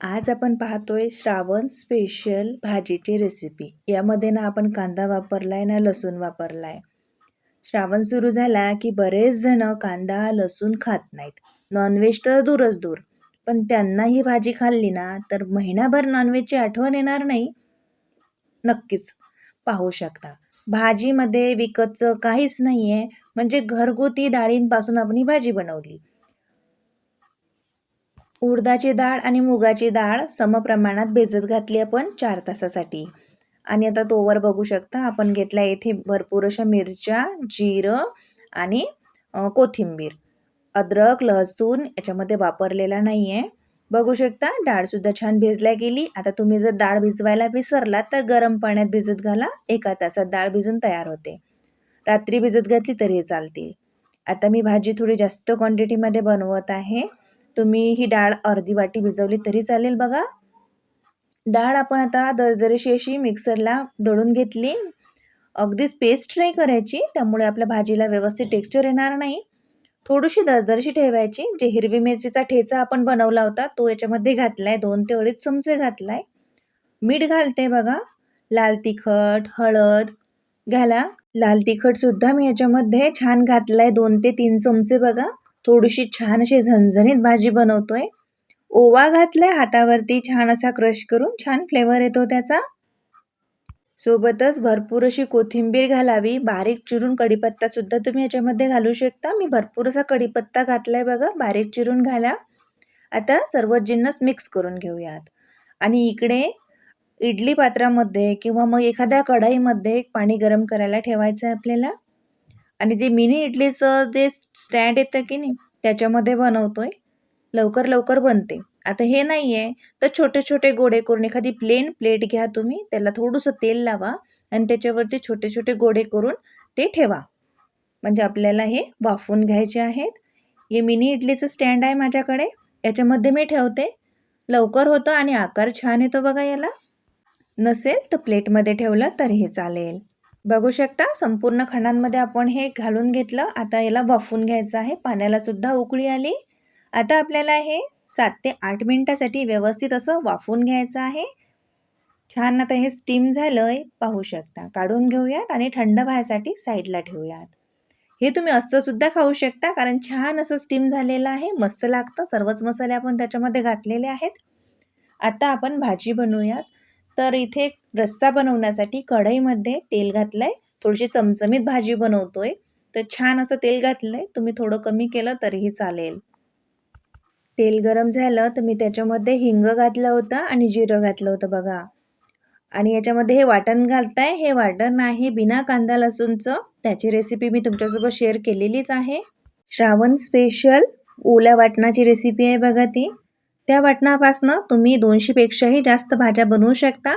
आज आपण पाहतोय श्रावण स्पेशल भाजीची रेसिपी यामध्ये ना आपण कांदा वापरलाय ना लसूण वापरलाय. श्रावण सुरू झाला की बरेच जण कांदा लसूण खात नाहीत. नॉनव्हेज तर दूरच दूर. पण त्यांना ही भाजी खाल्ली ना तर महिनाभर नॉनव्हेजची आठवण येणार नाही? नक्कीच. पाहू शकता. भाजीमध्ये विकतचं काहीच नाही आहे म्हणजे घरगुती डाळींपासून आपण ही भाजी बनवली. उडदाची डाळ आणि मुगाची डाळ समप्रमाणात भिजत घातली आपण चार तासासाठी. आणि आता तोवर बघू शकता आपण घेतला येथे भरपूर अशा मिरच्या जिरं आणि कोथिंबीर. अद्रक लसूण याच्यामध्ये वापरलेला नाही आहे बघू शकता डाळसुद्धा छान भिजल्या गेली. आता तुम्ही जर डाळ भिजवायला विसरला तर गरम पाण्यात भिजत घाला. एका तासात डाळ भिजून तयार होते. रात्री भिजत घातली तरी चालतील. आता मी भाजी थोडी जास्त क्वांटिटीमध्ये बनवत आहे. तुम्ही ही डाळ अर्धी वाटी भिजवली तरी चालेल बघा. डाळ आपण आता दरदरीशी अशी मिक्सरला दळून घेतली. अगदीच पेस्ट नाही करायची त्यामुळे आपल्या भाजीला व्यवस्थित टेक्स्चर येणार नाही. थोडीशी दरदरशी ठेवायची जे हिरवी मिरचीचा ठेचा आपण बनवला होता तो याच्यामध्ये घातला आहे दोन ते अडीच चमचे घातला आहे मीठ घालते बघा. लाल तिखट हळद घाला. लाल तिखटसुद्धा मी याच्यामध्ये छान घातला आहे दोन ते तीन चमचे बघा. थोडीशी छान अशी झणझणीत भाजी बनवतोय. ओवा घातलाय हातावरती छान असा क्रश करून छान फ्लेवर येतो त्याचा. सोबतच भरपूर अशी कोथिंबीर घालावी. बारीक चिरून कढीपत्ता सुद्धा तुम्ही याच्यामध्ये घालू शकता. मी भरपूर असा कढीपत्ता घातलाय बघा बारीक चिरून घाला. आता सर्व जिन्नस मिक्स करून घेऊयात. आणि इकडे इडली पात्रामध्ये किंवा मग एखाद्या कढाईमध्ये पाणी गरम करायला ठेवायचं आहे आपल्याला. आणि जे मिनी इडलीचं जे स्टँड येतं की नाही त्याच्यामध्ये बनवतोय. लवकर लवकर बनते. आता हे नाही आहे तर छोटे छोटे गोडे करून एखादी प्लेन प्लेट घ्या तुम्ही त्याला थोडंसं तेल लावा आणि त्याच्यावरती छोटे छोटे गोडे करून ते ठेवा. म्हणजे आपल्याला हे वाफून घ्यायचे आहेत. हे मिनी इडलीचं स्टँड आहे माझ्याकडे. याच्यामध्ये मी ठेवते. लवकर होतं आणि आकार छान येतो बघा याला. नसेल तर प्लेटमध्ये ठेवलं तरीही चालेल. बघू शकता संपूर्ण खणांमध्ये आपण हे घालून घेतलं. आता याला वाफवून घ्यायचं आहे. पाण्याला सुद्धा उकळी आली. आता आपल्याला हे सात ते आठ मिनटासाठी व्यवस्थित असं वाफवून घ्यायचं आहे. छान आता हे स्टीम झालं आहे पाहू शकता. काढून घेऊयात आणि थंड व्हायसाठी साईडला ठेवूयात. हे तुम्ही असं सुद्धा खाऊ शकता कारण छान असं स्टीम झालेलं आहे. मस्त लागतं. सर्वच मसाले आपण त्याच्यामध्ये घातलेले आहेत. आता आपण भाजी बनवूयात. तर इथे रस्सा बनवण्यासाठी कढईमध्ये तेल घातलं आहे थोडीशी चमचमीत भाजी बनवतोय. तर छान असं तेल घातलं आहे तुम्ही थोडं कमी केलं तरीही चालेल. तेल गरम झालं तर मी त्याच्यामध्ये हिंग घातलं होतं आणि जिरं घातलं होतं बघा. आणि याच्यामध्ये हे वाटण घालताय. हे वाटण आहे बिना कांदा लसूणचं. त्याची रेसिपी मी तुमच्यासोबत शेअर केलेलीच आहे. श्रावण स्पेशल ओल्या वाटणाची रेसिपी आहे बघा ती. त्या वाटणापासनं तुम्ही दोनशेपेक्षाही जास्त भाज्या बनवू शकता.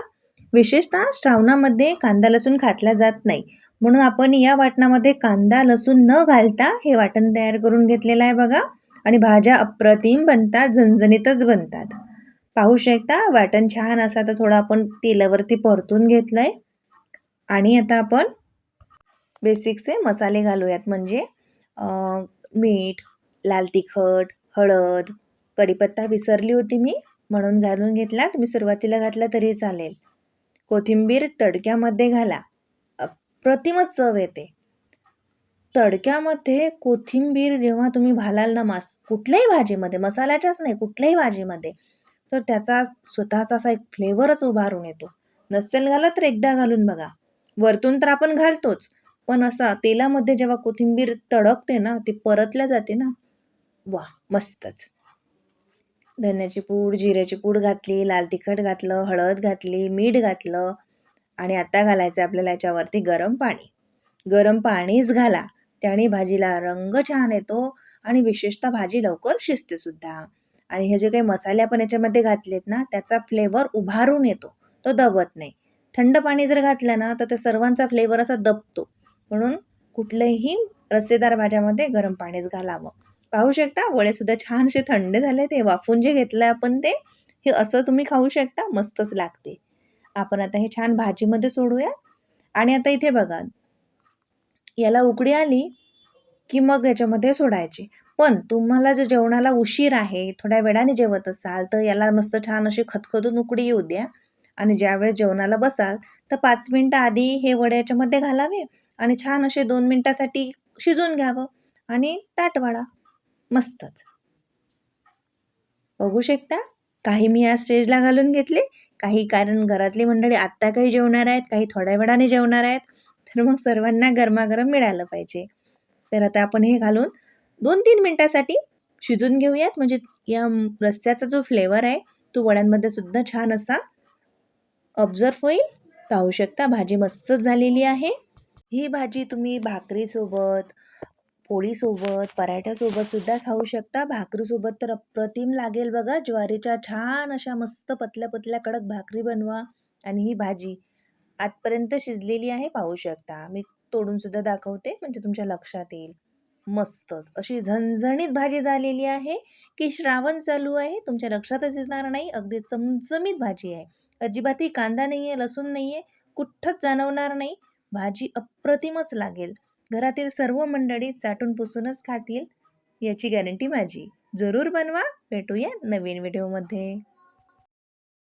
विशेषतः श्रावणामध्ये कांदा लसूण खातला जात नाही. म्हणून आपण या वाटणामध्ये कांदा लसूण न घालता हे वाटण तयार करून घेतलेलं आहे बघा. आणि भाज्या अप्रतिम बनतात झणझणीतच बनतात. पाहू शकता वाटण छान असा तर थोडं आपण तेलावरती परतून घेतलं आहे आणि आता आपण बेसिकचे मसाले घालूयात. म्हणजे मीठ लाल तिखट हळद कढीपत्ता विसरली होती मी म्हणून घालून घेतला. तुम्ही सुरुवातीला घातला तरी चालेल. कोथिंबीर तडक्यामध्ये घाला. अप्रतिमच चव येते. तडक्यामध्ये कोथिंबीर जेव्हा तुम्ही घालाल ना मास कुठल्याही भाजीमध्ये मसाल्याच्याच नाही कुठल्याही भाजीमध्ये तर त्याचा स्वतःचा असा एक फ्लेवरच उभारून येतो. नसेल घाला तर एकदा घालून बघा. वरतून तर आपण घालतोच पण असा तेलामध्ये जेव्हा कोथिंबीर तडकते ना ती परतल्या जाते ना वा मस्तच. धन्याची पूड जिऱ्याची पूड घातली लाल तिखट घातलं हळद घातली मीठ घातलं आणि आता घालायचं आपल्याला याच्यावरती गरम पाणी. गरम पाणीच घाला. त्याने भाजीला रंग छान येतो आणि विशेषतः भाजी लवकर शिजते सुद्धा. आणि हे जे काही मसाले आपण याच्यामध्ये घातलेत ना त्याचा फ्लेवर उभारून येतो. तो दबत नाही. थंड पाणी जर घातलं ना तर त्या सर्वांचा फ्लेवर असा दबतो. म्हणून कुठल्याही रस्सेदार भाज्यामध्ये गरम पाणीच घालावं. पाहू शकता. वडेसुद्धा छान असे थंड झाले ते. वाफून जे घेतलं आपण ते हे असं तुम्ही खाऊ शकता. मस्तच लागते. आपण आता हे छान भाजीमध्ये सोडूया आणि आता इथे बघा. याला उकडी आली की मग याच्यामध्ये सोडायची. पण तुम्हाला जर जेवणाला उशीर आहे थोड्या वेळाने जेवत असाल तर याला मस्त छान अशी खतखतून उकडी येऊ द्या. आणि ज्यावेळेस जेवणाला बसाल तर पाच मिनटं आधी हे वडे याच्यामध्ये घालावे. आणि छान असे दोन मिनटासाठी शिजून घ्यावं. आणि ताट वाढा मस्तच. बघू शकता काही मी या स्टेजला घालून घेतले काही कारण घरातली मंडळी आत्ता काही जेवणार आहेत काही थोड्या वेळाने जेवणार आहेत तर मग सर्वांना गरमागरम मिळालं पाहिजे. तर आता आपण हे घालून दोन तीन मिनटासाठी शिजून घेऊयात म्हणजे या रस्त्याचा जो फ्लेवर आहे तो वड्यांमध्ये सुद्धा छान असा ऑब्झर्व होईल. पाहू शकता भाजी मस्तच झालेली आहे. ही भाजी तुम्ही भाकरीसोबत पोळीसोबत पराठ्यासोबत सुद्धा खाऊ शकता. भाकरीसोबत तर अप्रतिम लागेल बघा. ज्वारीच्या छान अशा मस्त पतल्या पतल्या कडक भाकरी बनवा आणि ही भाजी आजपर्यंत शिजलेली आहे पाहू शकता. मी तोडून सुद्धा दाखवते म्हणजे तुमच्या लक्षात येईल. मस्तच. अशी झणझणीत भाजी झालेली आहे की श्रावण चालू आहे तुमच्या लक्षातच येणार नाही. अगदी चमचमीत भाजी आहे. अजिबातही कांदा नाही आहे लसूण नाही आहे कुठंच जाणवणार नाही. भाजी अप्रतिमच लागेल. घरातील सर्व मंडळी चाटून पुसूनच खातील याची गॅरंटी माझी. जरूर बनवा. भेटूया नवीन व्हिडिओमध्ये.